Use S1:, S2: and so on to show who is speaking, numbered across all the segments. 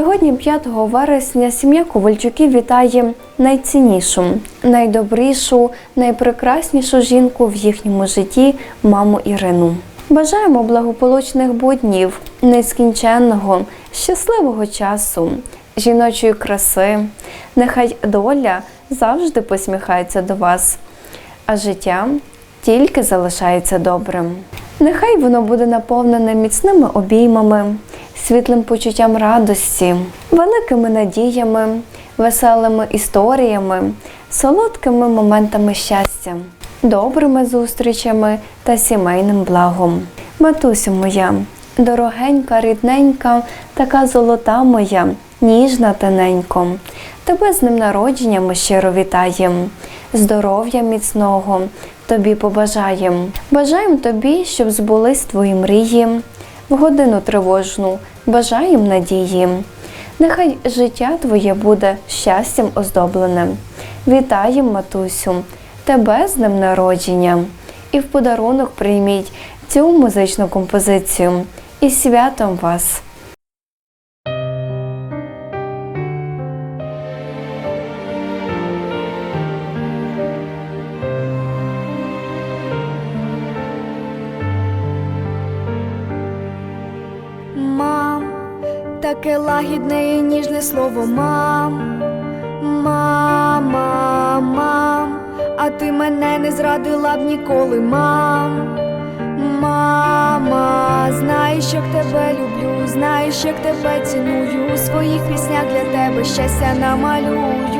S1: Сьогодні, 5 вересня, сім'я Ковальчуків вітає найціннішу, найдобрішу, найпрекраснішу жінку в їхньому житті маму Ірину. Бажаємо благополучних буднів, нескінченного, щасливого часу, жіночої краси. Нехай доля завжди посміхається до вас, а життя тільки залишається добрим. Нехай воно буде наповнене міцними обіймами, світлим почуттям радості, великими надіями, веселими історіями, солодкими моментами щастя, добрими зустрічами та сімейним благом. Матусю моя, дорогенька, рідненька, така золота моя, ніжна тоненько. Тебе з ним народження щиро вітаєм, здоров'я міцного тобі побажаєм. Бажаєм тобі, щоб збулись твої мрії, в годину тривожну, бажаєм надії. Нехай життя твоє буде щастям оздоблене. Вітаєм, матусю, тебе з днем народження. І в подарунок прийміть цю музичну композицію. І святом вас!
S2: Мам, таке лагідне і ніжне слово мам. Мама, мам, а ти мене не зрадила б ніколи, мам. Мама, знаєш, як тебе люблю, знаєш, як тебе ціную. У своїх піснях для тебе щастя намалюю.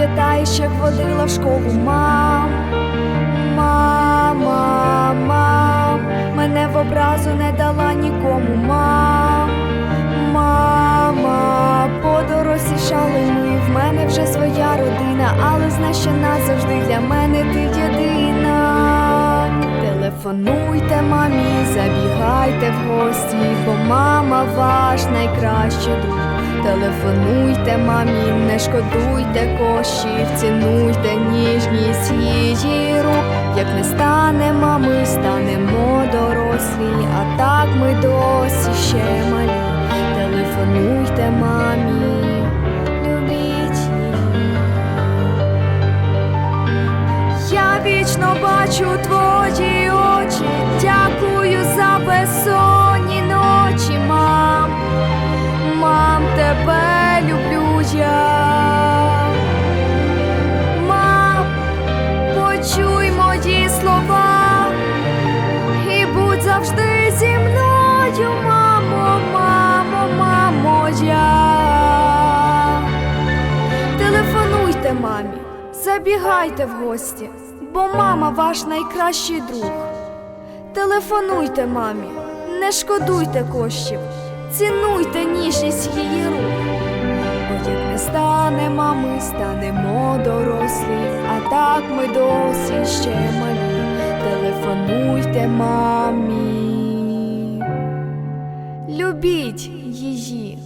S2: Пам'ятаєш, як водила в школу мам? Мама, мам, мене в образу не дала нікому, мам. Мама, подорослішали ми, в мене вже своя родина, але знай, що назавжди для мене ти єдина. Телефонуйте мамі, забігайте в гості, бо мама ваш найкращий друг. Телефонуйте мамі, не шкодуйте коштів, цінуйте ніжність її рук. Як не стане мами, станемо дорослі, а так ми досі ще малі. Телефонуйте мамі. Я вічно бачу твої очі, дякую за безсонні Мам, почуй мої слова і будь завжди зі мною, мамо, мамо, мамо. Телефонуйте мамі, забігайте в гості, бо мама ваш найкращий друг. Телефонуйте мамі, не шкодуйте коштів, цінуйте ніжність її рук. Як не станемо, ми станемо дорослі, а так ми досі ще малі. Телефонуйте мамі, любіть її.